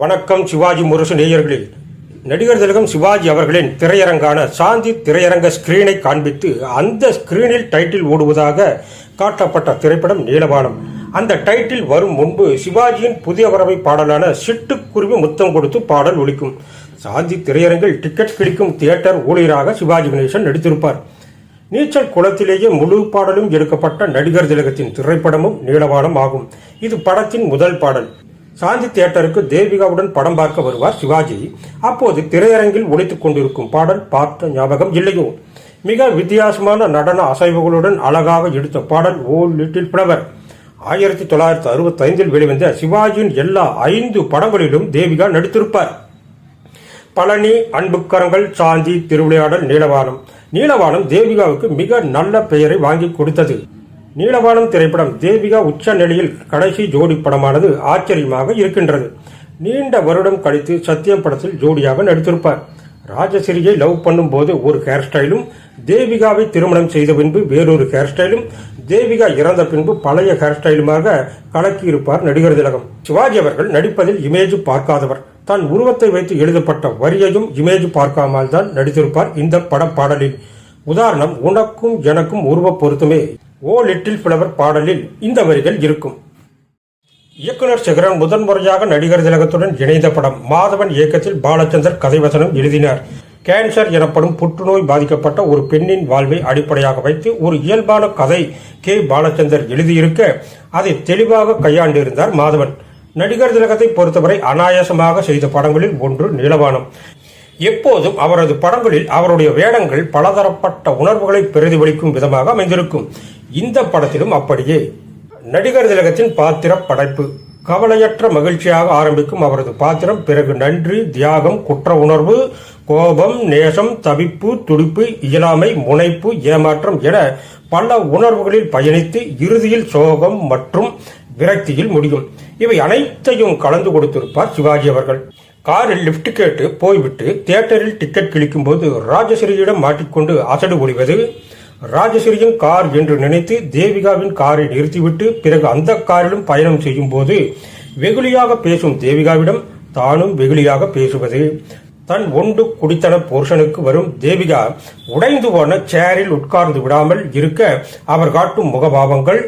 வணக்கம் சிவாஜி முரசு நேயர்களே. நடிகர் திலகம் சிவாஜி அவர்களின் திரையரங்கான சாந்தி திரையரங்க ஸ்கிரீனை காண்பித்து அந்த ஸ்கிரீனில் டைட்டில் ஓடுவதாக காட்டப்பட்ட திரைப்படம் நீலவானம் அந்த டைட்டில் வரும் முன்பு சிவாஜியின் புதிய வரவை பாடலான சிட்டுக்குருவி முத்தம் கொடுத்து பாடல் ஒலிக்கும். சாந்தி திரையரங்கில் டிக்கெட் கிழிக்கும் தியேட்டர் ஊழியராக சிவாஜி கணேசன் நடித்திருப்பார். நீச்சல் குளத்திலேயே முழு பாடலும் எடுக்கப்பட்ட நடிகர் திலகத்தின் திரைப்படமும் நீளவாளம் ஆகும். இது படத்தின் முதல் பாடல். சாந்தி தியேட்டருக்கு தேவிகாவுடன் படம் பார்க்க வருவார் சிவாஜி. அப்போது திரையரங்கில் ஒழித்துக் கொண்டிருக்கும் பாடல் பார்த்த ஞாபகம் இல்லையோ? மிக வித்தியாசமான நடன அசைவுகளுடன் அழகாக எடுத்த பாடல் ஓ லிட்டில் ஃப்ளவர் ஆயிரத்தி தொள்ளாயிரத்தி அறுபத்தி ஐந்தில் வெளிவந்த சிவாஜியின் எல்லா ஐந்து படங்களிலும் தேவிகா நடித்திருப்பார். பழனி அன்புக்கரங்கள் சாந்தி திருவிளையாடல் நீலவானம். நீலவானம் தேவிகாவுக்கு மிக நல்ல பெயரை வாங்கி கொடுத்தது. நீலவானம் திரைப்படம் தேவிகா உச்ச நிலையில் கடைசி ஜோடி படமானது ஆச்சரியமாக இருக்கின்றது. நீண்ட வருடம் கழித்து சத்தியம் படத்தில் ஜோடியாக நடித்திருப்பார். ராஜசிரியை லவ் பண்ணும்போது ஒரு ஹேர் ஸ்டைலும் தேவிகாவை திருமணம் செய்த பின்பு வேறொரு ஹேர் ஸ்டைலும் தேவிகா இறந்த பின்பு பழைய ஹேர் ஸ்டைலுமாக கலக்கியிருப்பார் நடிகர் திலகம். சிவாஜி அவர்கள் நடிப்பதில் இமேஜ் பார்க்காதவர். தன் உருவத்தை வைத்து எழுதப்பட்ட வரியையும் இமேஜ் பார்க்காமல் தான் நடித்திருப்பார் இந்த பட பாடலில் உதாரணம் உனக்கும் எனக்கும் உருவ பொருத்தமே. ஓ லிட்டில் பிளவர் பாடலில் இந்த வரிகள் இருக்கும். இயக்குனர் சிகரன் முதன்முறையாக நடிகர் திலகத்துடன் இணைந்த படம் மாதவன் இயக்கத்தில் பாலச்சந்தர் கதைவசனம் எழுதினார். கேன்சர் எனப்படும் புற்றுநோய் பாதிக்கப்பட்ட ஒரு பெண்ணின் வாழ்வை அடிப்படையாக வைத்து ஒரு இயல்பான கதை கே பாலச்சந்தர் எழுதியிருக்க அதை தெளிவாக கையாண்டிருந்தார் மாதவன். நடிகர் திலகத்தை பொறுத்தவரை அனாயாசமாக செய்த படங்களில் ஒன்று நீலவானம். எப்போதும் அவரது படங்களில் அவருடைய வேடங்கள் பலதரப்பட்ட உணர்வுகளை பிரதிபலிக்கும் விதமாக அமைந்திருக்கும். இந்த படத்திலும் அப்படியே. நடிகர் திலகத்தின் பாத்திர படைப்பு கவலையற்ற மகிழ்ச்சியாக ஆரம்பிக்கும் அவரது பாத்திரம் பிறகு நன்றி தியாகம் குற்ற உணர்வு கோபம் நேசம் தவிப்பு துடிப்பு இயலாமை முனைப்பு ஏமாற்றம் என பல உணர்வுகளில் பயணித்து இறுதியில் சோகம் மற்றும் விரக்தியில் முடியும். இவை அனைத்தையும் கலந்து கொடுத்திருப்பார் சிவாஜி அவர்கள். காரில் லிப்ட் கேட்டு போய்விட்டு தியேட்டரில் டிக்கெட் கிழிக்கும் போது ராஜஸ்ரீயிடம் மாட்டிக்கொண்டு அசடு ஒளிவது ராஜஸ்ரீயின் கார் என்று நினைத்து தேவிகாவின் காரை நிறுத்திவிட்டு பிறகு அந்த காரிலும் பயணம் செய்யும் போது வெகுளியாக பேசும் தேவிகாவிடம் தானும் வெகுளியாக பேசுவது. தன் ஒன்று குடித்தன போர்ஷனுக்கு வரும் தேவிகா உடைந்து போன சேரில் உட்கார்ந்து விடாமல் இருக்க அவர் காட்டும் முகபாவங்கள்.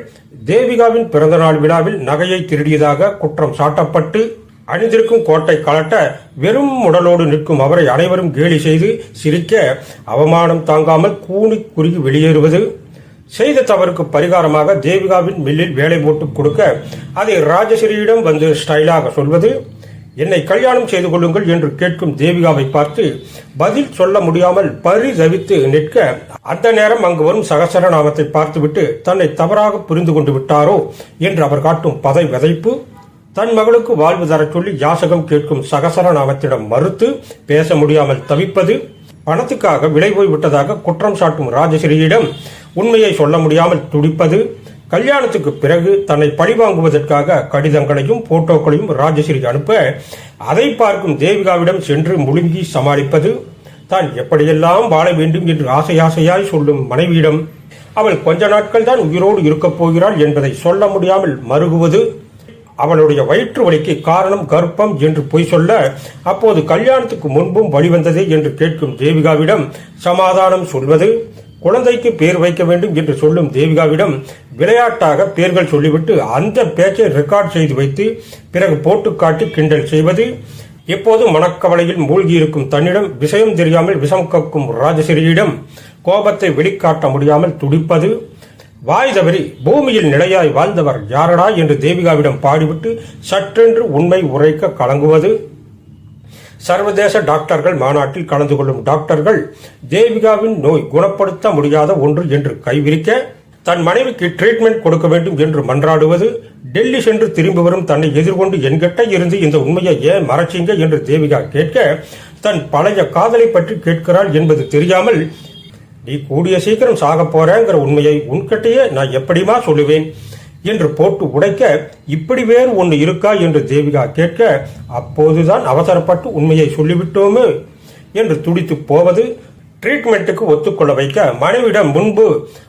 தேவிகாவின் பிறந்தநாள் விழாவில் நகையை திருடியதாக குற்றம் சாட்டப்பட்டு அணிந்திருக்கும் கோட்டை கலட்ட வெறும் உடலோடு நிற்கும் அவரை அனைவரும் கேலி செய்து சிரிக்க அவமானம் தாங்காமல் கூனி குறுகி வெளியேறுவது. செய்த தவறுக்கு பரிகாரமாக தேவிகாவின் மில்லில் வேலை போட்டு கொடுக்க அதை ராஜஸ்ரீயிடம் வந்து ஸ்டைலாக சொல்வது. என்னை கல்யாணம் செய்து கொள்ளுங்கள் என்று கேட்கும் தேவிகாவை பார்த்து பதில் சொல்ல முடியாமல் பரிதவித்து நிற்க அந்த நேரம் அங்கு வரும் சகசர நாமத்தை பார்த்துவிட்டு தன்னை தவறாக புரிந்து கொண்டு விட்டாரோ என்று அவர் காட்டும் பதை விதைப்பு. தன் மகளுக்கு வாழ்வு தரச் சொல்லி யாசகம் கேட்கும் சகசரநாமத்திடம் மறுத்து பேச முடியாமல் தவிப்பது பணத்துக்காக விலை போய் விட்டதாக குற்றம் சாட்டும் ராஜஸ்ரீயிடம் உண்மையை சொல்ல முடியாமல் துடிப்பது கல்யாணத்துக்கு பிறகு தன்னை பழிவாங்குவதற்காக கடிதங்களையும் போட்டோக்களையும் ராஜஸ்ரீ அனுப்ப அதை பார்க்கும் தேவிகாவிடம் சென்று முழுங்கி சமாளிப்பது தான் எப்படியெல்லாம் வாழ வேண்டும் என்று ஆசையாசையாய் சொல்லும் மனைவியிடம் அவள் கொஞ்ச நாட்கள் தான் உயிரோடு இருக்கப் போகிறாள் என்பதை சொல்ல முடியாமல் மருகுவது அவளுடைய வயிற்று வலிக்கு காரணம் கர்ப்பம் என்று பொய் சொல்ல அப்போது கல்யாணத்துக்கு முன்பும் வழிவந்ததே என்று கேட்கும் தேவிகாவிடம் சமாதானம் சொல்வது குழந்தைக்கு பேர் வைக்க வேண்டும் என்று சொல்லும் தேவிகாவிடம் விளையாட்டாக பேர்கள் சொல்லிவிட்டு அந்த பேச்சை ரெக்கார்ட் செய்து வைத்து பிறகு போட்டு காட்டி கிண்டல் செய்வது எப்போதும் மனக்கவலையில் மூழ்கியிருக்கும் தன்னிடம் விஷயம் தெரியாமல் விஷம் கக்கும் ராஜசிரியிடம் கோபத்தை வெளிக்காட்ட முடியாமல் துடிப்பது வாய் தவறி பூமியில் நிலையாய் வாழ்ந்தவர் யாரடா என்று தேவிகாவிடம் பாடிவிட்டு சற்றென்று உண்மை உரைக்க கலங்குவது? சர்வதேச டாக்டர்கள் மாநாட்டில் கலந்து கொள்ளும் டாக்டர்கள் தேவிகாவின் நோய் குணப்படுத்த முடியாத ஒன்று என்று கைவிரிக்க தன் மனைவிக்கு ட்ரீட்மெண்ட் கொடுக்க வேண்டும் என்று மன்றாடுவது? டெல்லி சென்று திரும்பி வரும் தன்னை எதிர்கொண்டு என்கிட்ட இருந்து இந்த உண்மையை ஏன் மறைச்சிங்க என்று தேவிகா கேட்க தன் பழைய காதலை பற்றி கேட்கிறாள் என்பது தெரியாமல் நீ கூடிய சீக்கிரம் சாக போறேங்கிற உண்மையை உன்கிட்டயே நான் எப்படிமா சொல்லுவேன்? என்று போட்டு உடைக்க இப்படி வேறு ஒன்று இருக்கா? என்று தேவிகா கேட்க அப்போதுதான் அவசரப்பட்டு உண்மையை சொல்லிவிட்டோமே? என்று துடித்து போவது ட்ரீட்மெண்ட்டுக்கு ஒத்துக்கொள்ள வைக்க மனைவிடம் முன்பு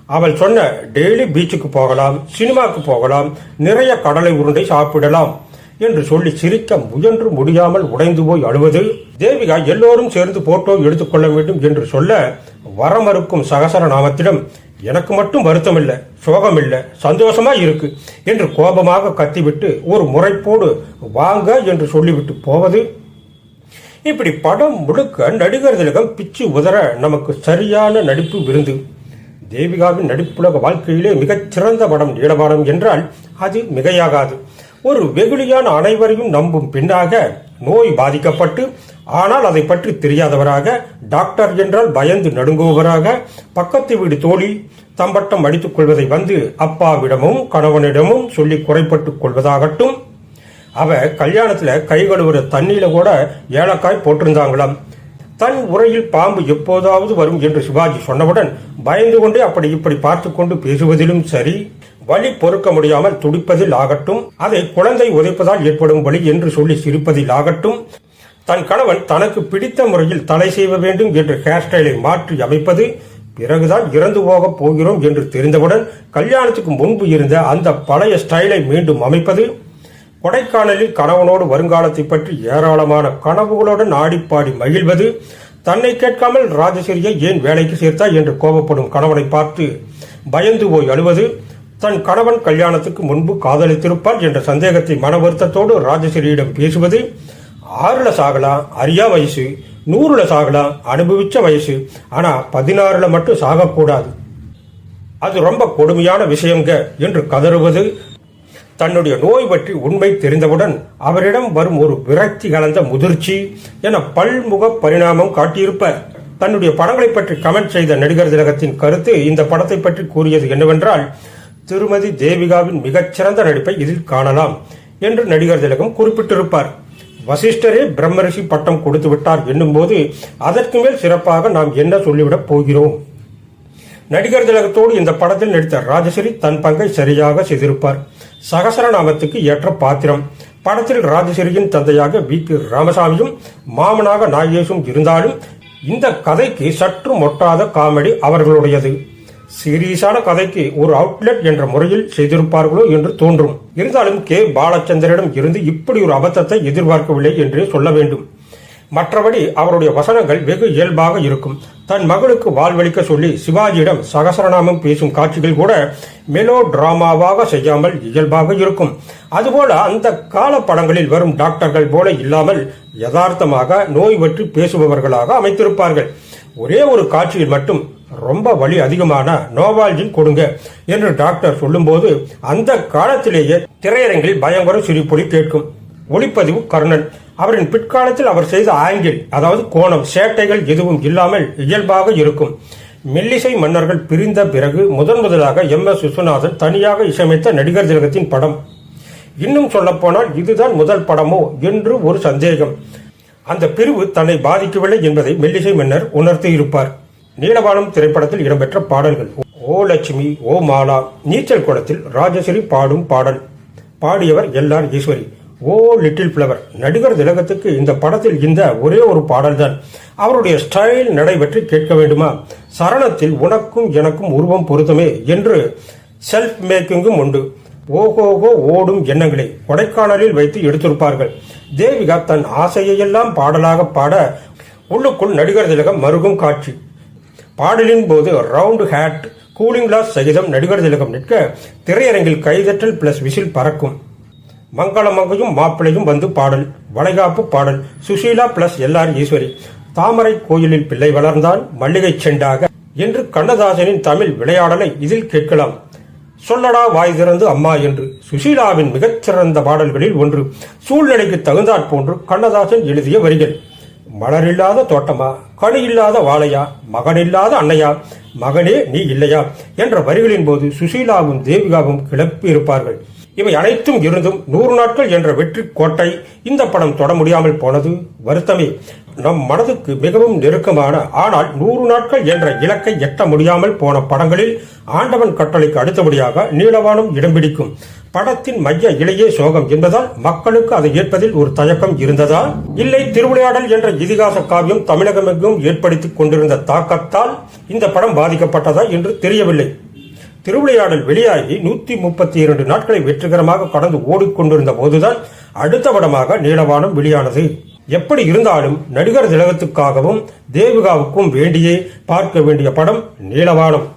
அவள் சொன்ன டெய்லி பீச்சுக்கு போகலாம் சினிமாக்கு போகலாம் நிறைய கடலை உருண்டை சாப்பிடலாம் என்று சொல்லி சிரிக்க முயன்று முடியாமல் உடைந்து போய் அழுவது தேவிகா எல்லோரும் சேர்ந்து போட்டோ எடுத்துக்கொள்ள வேண்டும் என்று சொல்ல வரமறுக்கும் சகசர நாமத்திடம் எனக்கு மட்டும் வருத்தம் இல்லை சோகம் இல்லை சந்தோஷமா இருக்கு என்று கோபமாக கத்திவிட்டு ஒரு முறைப்போடு வாங்க என்று சொல்லிவிட்டு போவது? இப்படி படம் முழுக்க நடிகர்களிடம் பிச்சு உதற நமக்கு சரியான நடிப்பு விருந்து. தேவிகாவின் நடிப்புலக வாழ்க்கையிலே மிகச்சிறந்த படம் நீளபாடம் என்றால் அது மிகையாகாது. ஒரு வெகுளியான அனைவரையும் நம்பும் பின்னாக நோய் பாதிக்கப்பட்டு ஆனால் அதை பற்றி தெரியாதவராக டாக்டர் என்றால் பயந்து நடுங்குபவராக பக்கத்து வீடு தோழி தம்பட்டம் அடித்துக் கொள்வதை வந்து அப்பாவிடமும் கணவனிடமும் சொல்லி குறைப்பட்டுக் கொள்வதாகட்டும். அவ கல்யாணத்துல கை கழுவுற தண்ணியில கூட ஏலக்காய் போட்டிருந்தாங்களாம். தன் உரையில் பாம்பு எப்போதாவது வரும் என்று சிவாஜி சொன்னவுடன் பயந்து கொண்டே அப்படி இப்படி பார்த்து கொண்டு பேசுவதிலும் சரி வலி பொறுக்க முடியாமல் துடிப்பதில் ஆகட்டும் அதை குழந்தை உதைப்பதால் ஏற்படும் வழி என்று சொல்லி சிரிப்பதில் ஆகட்டும் தன் கணவன் தனக்கு பிடித்த முறையில் தலை செய்ய வேண்டும் என்று ஹேர் ஸ்டைலை மாற்றி அமைப்பது பிறகுதான் இறந்து போகப் போகிறோம் என்று தெரிந்தவுடன் கல்யாணத்துக்கு முன்பு இருந்த அந்த பழைய ஸ்டைலை மீண்டும் அமைப்பது கொடைக்கானலில் கணவனோடு வருங்காலத்தை பற்றி ஏராளமான கனவுகளுடன் ஆடிப்பாடி மகிழ்வது தன்னை கேட்காமல் ராஜசிரியை ஏன் வேலைக்கு சேர்த்தாய் என்று கோபப்படும் கணவனை பார்த்து பயந்து போய் அழுவது தன் கணவன் கல்யாணத்துக்கு முன்பு காதலித்திருப்பார் என்ற சந்தேகத்தை மன வருத்தத்தோடு ராஜசிரியிடம் பேசுவது ஆறுல சாகலாம் அரியா வயசு நூறுல சாகலாம் அனுபவிச்ச வயசு. ஆனா பதினாறுல மட்டும் சாகக்கூடாது. அது ரொம்ப கொடுமையான விஷயங்க என்று கதறுவது தன்னுடைய நோய் பற்றி உண்மை தெரிந்தவுடன் அவரிடம் வரும் ஒரு விரக்தி கலந்த முதிர்ச்சி என பல்முக பரிணாமம் காட்டியிருப்பார். தன்னுடைய படங்களை பற்றி கமெண்ட் செய்த நடிகர் திலகத்தின் கருத்து இந்த படத்தை பற்றி கூறியது என்னவென்றால் திருமதி தேவிகாவின் மிகச்சிறந்த நடிப்பை இதில் காணலாம் என்று நடிகர் திலகம் குறிப்பிட்டிருப்பார். வசிஷ்டரே பிரம்மரிஷி பட்டம் கொடுத்து விட்டார் என்னும்போது அதற்கு மேல் சிறப்பாக நாம் என்ன சொல்லிவிடப் போகிறோம்? நடிகர் திலகத்தோடு இந்த படத்தில் நடித்த ராஜஸ்ரீ தன் பங்கை சரியாக செய்திருப்பார். சகசரநாமத்துக்கு ஏற்ற பாத்திரம். படத்தில் ராஜஸ்ரீயின் தந்தையாக வி. கே ராமசாமியும் மாமனாக நாகேஷும் இருந்தாலும் இந்த கதைக்கு சற்று மொட்டாத காமெடி அவர்களுடையது. சீரியஸான கதைக்கு ஒரு அவுட்லெட் என்ற முறையில் செய்திருப்பார்களோ என்று தோன்றும். இருந்தாலும் கே. பாலச்சந்திரனிடம் இருந்து இப்படி ஒரு அபத்தத்தை எதிர்பார்க்கவில்லை என்றே சொல்ல வேண்டும். மற்றபடி அவருடைய வசனங்கள் வெகு இயல்பாக இருக்கும். தன் மகளுக்கு வாழ்வளிக்க சொல்லி சிவாஜியிடம் சகசரநாமம் பேசும் காட்சிகள் கூட மெலோ டிராமாவாக செய்யாமல் இயல்பாக இருக்கும். அதுபோல அந்த கால படங்களில் வரும் டாக்டர்கள் போல இல்லாமல் யதார்த்தமாக நோய் பற்றி பேசுபவர்களாக அமைத்திருப்பார்கள். ஒரே ஒரு காட்சியில் மட்டும் ரொம்ப வலி அதிகமான நோவால்ஜின் கொடுங்க என்று டாக்டர் சொல்லும்போது அந்த காலத்திலேயே திரையரங்கில் பயங்கர சிரிப்பொலி கேட்கும். ஒளிப்பதிவு கர்ணன். அவரின் பிற்காலத்தில் அவர் செய்த ஆங்கில் அதாவது கோணம் சேட்டைகள் எதுவும் இல்லாமல் இயல்பாக இருக்கும். மெல்லிசை மன்னர்கள் பிரிந்த பிறகு முதன் முதலாக எம் எஸ் விஸ்வநாதன் தனியாக இசையமைத்த நடிகர் திலகத்தின் படம். இன்னும் சொல்லப்போனால் இதுதான் முதல் படமோ என்று ஒரு சந்தேகம். அந்த பிரிவு தன்னை பாதிக்கவில்லை என்பதை மெல்லிசை மன்னர் உணர்த்தி இருப்பார் நீலவானம் திரைப்படத்தில் இடம்பெற்ற பாடல்கள். ஓ லட்சுமி ஓ மாலா நீச்சல் குளத்தில் ராஜஸ்ரீ பாடும் பாடல். பாடியவர் L R Eswari. O little flower நடிகர் திலகத்துக்கு இந்த படத்தில் இந்த ஒரே ஒரு பாடல்தான். அவருடைய ஸ்டைல் நடை பற்றி கேட்க வேண்டுமா? சரணத்தில் உனக்கும் எனக்கும் உருவம் பொருத்தமே என்று செல்ஃப் மேக்கிங்கும் உண்டு. ஓஹோகோ ஓடும் எண்ணங்களை. கொடைக்கானலில் வைத்து எடுத்திருப்பார்கள். தேவிகா தன் ஆசையெல்லாம் பாடலாக பாட உள்ளுக்குள் நடிகர் திலகம் மருகும் காட்சி. பாடலின் போது ரவுண்ட் ஹேட் கூலிங் கிளாஸ் சகிதம் நடிகர் திலகம் நிற்க திரையரங்கில் கைதட்டல் பிளஸ் விசில் பறக்கும். மங்களமங்கையும் மாப்பிளையும் வந்து பாடல் வளைகாப்பு பாடல் Susheela plus L R Eswari. தாமரை கோயிலில் பிள்ளை வளர்ந்தான் மல்லிகை செண்டாக. என்று கண்ணதாசனின் தமிழ் விளையாடலை இதில் கேட்கலாம். சொல்லடா வாய் திறந்து அம்மா என்று சுஷீலாவின் மிகச்சிறந்த பாடல்களில் ஒன்று சூழ்நிலைக்கு தகுந்தாற் போன்று கண்ணதாசன் எழுதிய வரிகள். மலரில்லாத தோட்டமா? கனி இல்லாத வாழையா? மகனில்லாத அன்னையா? மகனே நீ இல்லையா? என்ற வரிகளின் போது சுசீலாவும் தேவிகாவும் கிளப்பி இருப்பார்கள் இவை அனைத்தும் இருந்தும் நூறு நாட்கள் என்ற வெற்றி கோட்டை இந்த படம் தொட முடியாமல் போனது வருத்தமே. நம் மனதுக்கு மிகவும் நெருக்கமான ஆனால் நூறு நாட்கள் என்ற இலக்கை எட்ட முடியாமல் போன படங்களில் ஆண்டவன் கட்டளைக்கு அடுத்தபடியாக நீளவானம் இடம் பிடிக்கும். படத்தின் மைய இலையே சோகம் என்பதால் மக்களுக்கு அதை ஏற்பதில் ஒரு தயக்கம் இருந்ததா? இல்லை திருவிளையாடல் என்ற இதிகாச காவியம் தமிழகமெங்கும் ஏற்படுத்திக் கொண்டிருந்த தாக்கத்தால் இந்த படம் பாதிக்கப்பட்டதா என்று தெரியவில்லை. திருவிளையாடல் வெளியாகி நூத்தி முப்பத்தி இரண்டு நாட்களை வெற்றிகரமாக கடந்து ஓடிக்கொண்டிருந்த போதுதான் அடுத்த படமாக நீலவானம் வெளியானது. எப்படி இருந்தாலும் நடிகர் திலகத்துக்காகவும் தேவிகாவுக்கும் வேண்டியே பார்க்க வேண்டிய படம் நீலவானம்.